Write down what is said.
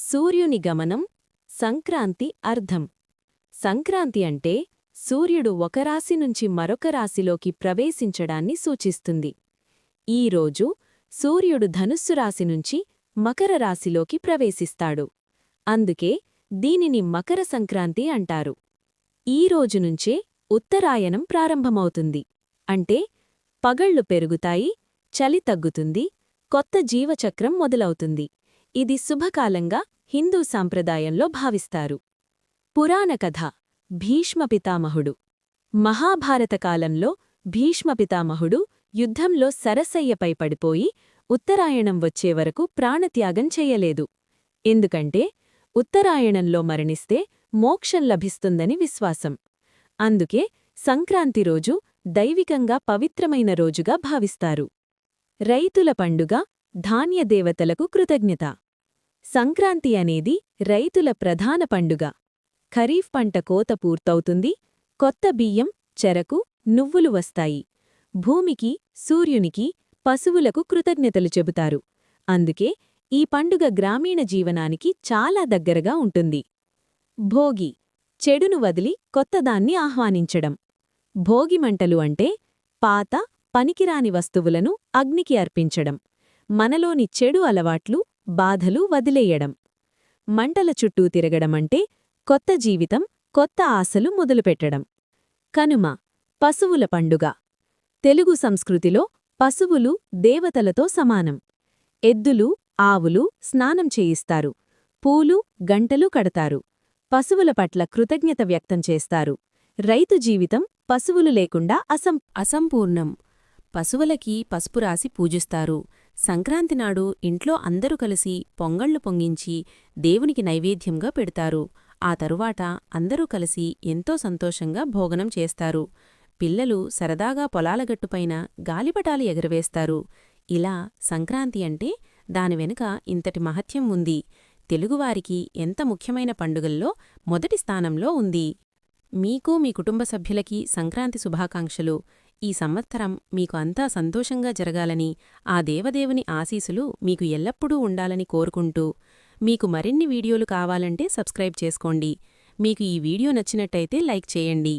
సూర్యుని గమనం సంక్రాంతి అర్థం. సంక్రాంతి అంటే సూర్యుడు ఒక రాశి నుంచి మరొక రాశిలోకి ప్రవేశించడాన్ని సూచిస్తుంది. ఈ రోజు సూర్యుడు ధనుస్సు రాశి నుంచి మకర రాశిలోకి ప్రవేశిస్తాడు. అందుకే దీనిని మకర సంక్రాంతి అంటారు. ఈ రోజు నుంచే ఉత్తరాయణం ప్రారంభమవుతుంది. అంటే పగళ్ళు పెరుగుతాయి చలి తగ్గుతుంది కొత్త జీవచక్రం మొదలవుతుంది. ఇది శుభకాలంగా హిందూ సాంప్రదాయంలో భావిస్తారు. పురాణ కథ భీష్మ పితామహుడు. మహాభారత కాలంలో భీష్మ పితామహుడు యుద్ధంలో సరసయ్యపై పడిపోయి ఉత్తరాయణం వచ్చే వరకు ప్రాణత్యాగం చెయ్యలేదు ఎందుకంటే ఉత్తరాయణంలో మరణిస్తే మోక్షం లభిస్తుందని విశ్వాసం. అందుకే సంక్రాంతి రోజు దైవికంగా పవిత్రమైన రోజుగా భావిస్తారు. రైతుల పండుగ ధాన్యదేవతలకు కృతజ్ఞత. సంక్రాంతి అనేది రైతుల ప్రధాన పండుగ. ఖరీఫ్ పంట కోత పూర్తవుతుంది కొత్త బియ్యం చెరకు నువ్వులు వస్తాయి. భూమికి సూర్యునికి పశువులకు కృతజ్ఞతలు చెబుతారు. అందుకే ఈ పండుగ గ్రామీణ జీవనానికి చాలా దగ్గరగా ఉంటుంది. భోగి చెడును వదిలి కొత్తదాన్ని ఆహ్వానించడం. భోగిమంటలు అంటే పాత పనికిరాని వస్తువులను అగ్నికి అర్పించడం. మనలోని చెడు అలవాట్లు బాధలు వదిలేయడం. మంటల చుట్టూ తిరగడమంటే కొత్త జీవితం కొత్త ఆశలు మొదలుపెట్టడం. కనుమ పశువుల పండుగ. తెలుగు సంస్కృతిలో పశువులు దేవతలతో సమానం. ఎద్దులు ఆవులు స్నానం చేయిస్తారు. పూలు గంటలు కడతారు. పశువుల పట్ల కృతజ్ఞత వ్యక్తం చేస్తారు. రైతు జీవితం పశువులు లేకుండా అసం అసంపూర్ణం. పశువులకి పసుపు రాసి పూజిస్తారు. సంక్రాంతి నాడు ఇంట్లో అందరూ కలిసి పొంగళ్ళు పొంగించి దేవునికి నైవేద్యంగా పెడతారు. ఆ తరువాత అందరూ కలిసి ఎంతో సంతోషంగా భోగనం చేస్తారు. పిల్లలు సరదాగా పొలాలగట్టుపైన గాలిపటాలు ఎగరవేస్తారు. ఇలా సంక్రాంతి అంటే దాని వెనుక ఇంతటి మహత్యం ఉంది. తెలుగువారికి ఎంత ముఖ్యమైన పండుగల్లో మొదటి స్థానంలో ఉంది. మీకు మీ కుటుంబ సభ్యులకి సంక్రాంతి శుభాకాంక్షలు. ఈ సంవత్సరం మీకు అంతా సంతోషంగా జరగాలని ఆ దేవదేవుని ఆశీసులు మీకు ఎల్లప్పుడూ ఉండాలని కోరుకుంటూ మీకు మరిన్ని వీడియోలు కావాలంటే సబ్స్క్రైబ్ చేసుకోండి. మీకు ఈ వీడియో నచ్చినట్టయితే లైక్ చేయండి.